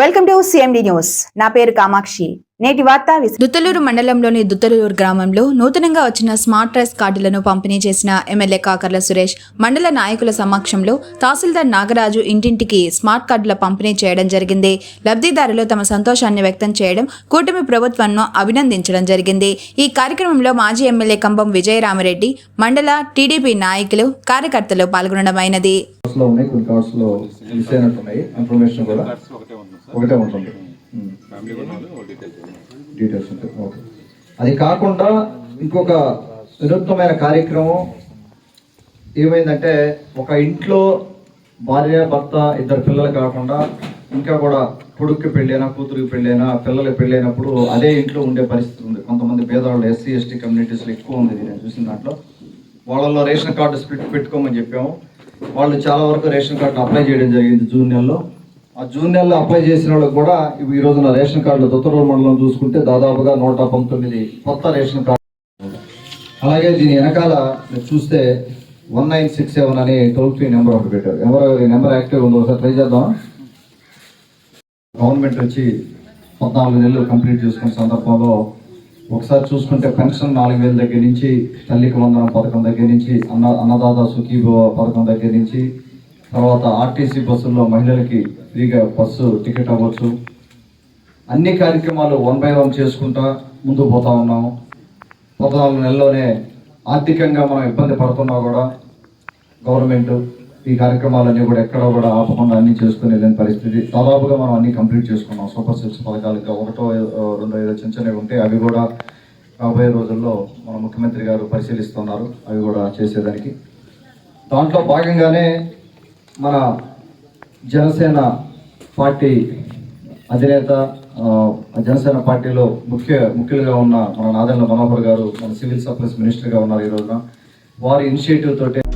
Welcome to CMD news. నా పేరు కామాక్షి. నేటి వార్తా. దుత్తలూరు మండలంలోని దుత్తలూరు గ్రామంలో నూతనంగా వచ్చిన స్మార్ట్ రైస్ కార్డులను పంపిణీ చేసిన ఎమ్మెల్యే కాకర్ల సురేష్ మండల నాయకుల సమక్షంలో తహసీల్దార్ నాగరాజు ఇంటింటికి స్మార్ట్ కార్డుల పంపిణీ చేయడం జరిగింది. లబ్ధిదారులు తమ సంతోషాన్ని వ్యక్తం చేయడం కూటమి ప్రభుత్వాన్ని అభినందించడం జరిగింది. ఈ కార్యక్రమంలో మాజీ ఎమ్మెల్యే కంబం విజయరామరెడ్డి మండల టీడీపీ నాయకులు కార్యకర్తలు పాల్గొనడమైనది. ఇన్ఫర్మేషన్ కూడా. ఒకటే ఉంటుంది. డీటెయిల్స్ ఉంటాయి. ఓకే. అది కాకుండా ఇంకొక వినూత్నమైన కార్యక్రమం ఏమైందంటే ఒక ఇంట్లో భార్య భర్త ఇద్దరు పిల్లలు కాకుండా ఇంకా కూడా కొడుక్కి పెళ్ళైనా కూతురికి పెళ్ళైనా పిల్లలకి పెళ్ళైనప్పుడు అదే ఇంట్లో ఉండే పరిస్థితి ఉంది. కొంతమంది పేదవాళ్ళు ఎస్సీ ఎస్టీ కమ్యూనిటీస్లో ఎక్కువ ఉంది నేను చూసిన దాంట్లో వాళ్ళల్లో రేషన్ కార్డు స్ప్లిట్ పెట్టుకోమని చెప్పాము. వాళ్ళు చాలా వరకు రేషన్ కార్డు అప్లై చేయడం జరిగింది జూన్ నెలలో. ఆ జూన్ నెలలో అప్లై చేసిన వాళ్ళకి కూడా ఇవి ఈ రోజున రేషన్ కార్డులు దుత్తూరు మండలం చూసుకుంటే దాదాపుగా నూట పంతొమ్మిది కొత్త రేషన్ కార్డు. అలాగే దీని వెనకాల చూస్తే వన్ నైన్ సిక్స్ సెవెన్ అని టోల్ ఫ్రీ నెంబర్ ఒకటి పెట్టారు. ఎవరు ఈ నెంబర్ యాక్టివ్ ఉందో ఒకసారి ట్రై చేద్దాం గవర్నమెంట్ వచ్చి పద్నాలుగు నెలలు కంప్లీట్ చేసుకున్న సందర్భంలో ఒకసారి చూసుకుంటే పెన్షన్ నాలుగు వేల దగ్గర నుంచి తల్లికి వందనం పథకం దగ్గర నుంచి అన్న అన్నదాత సుఖీభవ పథకం దగ్గర నుంచి తర్వాత ఆర్టీసీ బస్సుల్లో మహిళలకి ఫ్రీగా బస్సు టికెట్ అవ్వచ్చు. అన్ని కార్యక్రమాలు వన్ బై వన్ చేసుకుంటా ముందు పోతా ఉన్నాము పద్నాలుగు నెలల్లోనే ఆర్థికంగా మనం ఇబ్బంది పడుతున్నా కూడా గవర్నమెంట్ ఈ కార్యక్రమాలన్నీ కూడా ఎక్కడో కూడా ఆపకుండా అన్ని చేసుకుని వెళ్ళిన పరిస్థితి. దాదాపుగా మనం అన్ని కంప్లీట్ చేసుకున్నాం. సూపర్ సిక్స్ పథకాలు ఇంకా ఒకటో రెండో ఏదో చిన్న చిన్నవి ఉంటాయి అవి కూడా రాబోయే రోజుల్లో మన ముఖ్యమంత్రి గారు పరిశీలిస్తున్నారు. అవి కూడా చేసేదానికి. దాంట్లో భాగంగానే మన జనసేన పార్టీ అధినేత జనసేన పార్టీలో ముఖ్య ముఖ్యులుగా ఉన్న మన నాదెండ్ల మనోహర్ గారు మన సివిల్ సప్లైస్ మినిస్టర్గా ఉన్నారు ఈ రోజున. వారి ఇనిషియేటివ్ తోటి